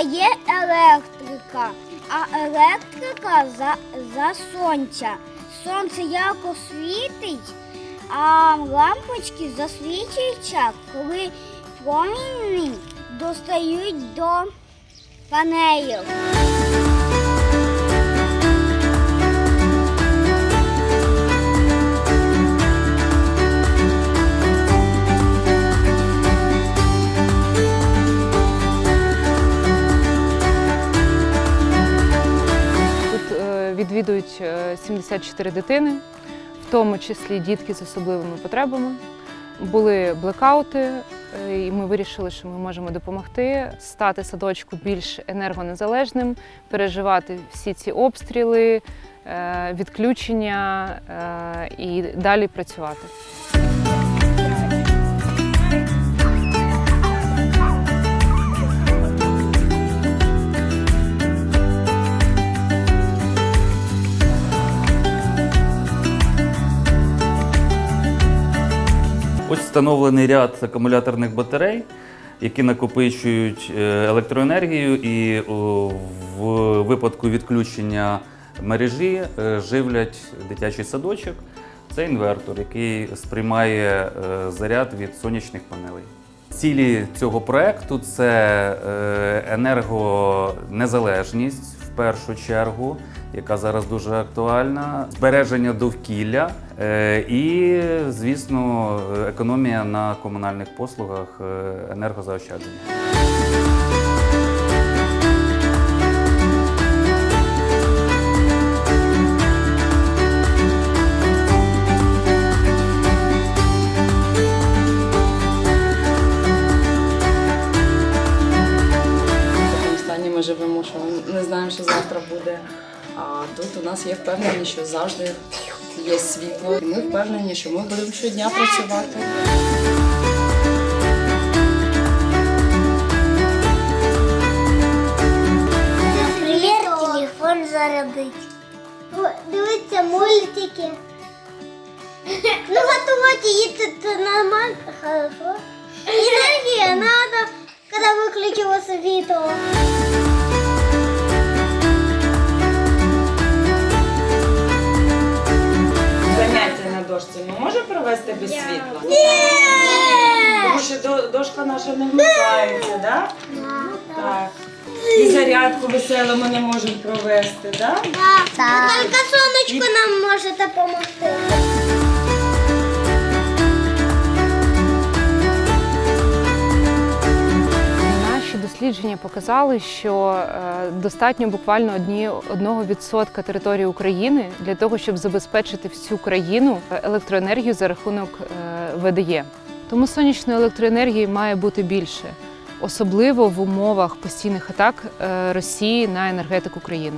є електрика, а електрика за, за сонця. Сонце ярко світить, а лампочки засвічуються, коли промені достають до панелів. Відвідують е, 74 дитини, в тому числі дітки з особливими потребами. Були блекаути, е, і ми вирішили, що ми можемо допомогти стати садочку більш енергонезалежним, переживати всі ці обстріли, е, відключення е, і далі працювати. Ось встановлений ряд акумуляторних батарей, які накопичують е, електроенергію і в випадку відключення мережі е, живлять дитячий садочок. Це інвертор, який сприймає е, заряд від сонячних панелей. Цілі цього проекту це енергонезалежність першу чергу, яка зараз дуже актуальна, збереження довкілля е, і, звісно, економія на комунальних послугах, е, енергозаощадження. Живемо, що не знаємо, що завтра буде. А тут у нас є впевненість, що завжди є світло. І ми впевнені, що ми будемо щодня працювати. Наприклад, телефон зарядить. Дивиться мультики. Ну, готувати їсти це нормально, хорошо. Енергія надо, коли виключило світло. Дошці ми можемо провести без світла? Тому що до- дошка наша не вмикається, да? так? І зарядку веселу ми не можемо провести, да? Так. Тільки сонечко нам може допомогти. Дослідження показали, що е, достатньо буквально одні, одного відсотка території України для того, щоб забезпечити всю країну електроенергію за рахунок е, ВДЄ. Тому сонячної електроенергії має бути більше, особливо в умовах постійних атак е, Росії на енергетику країни.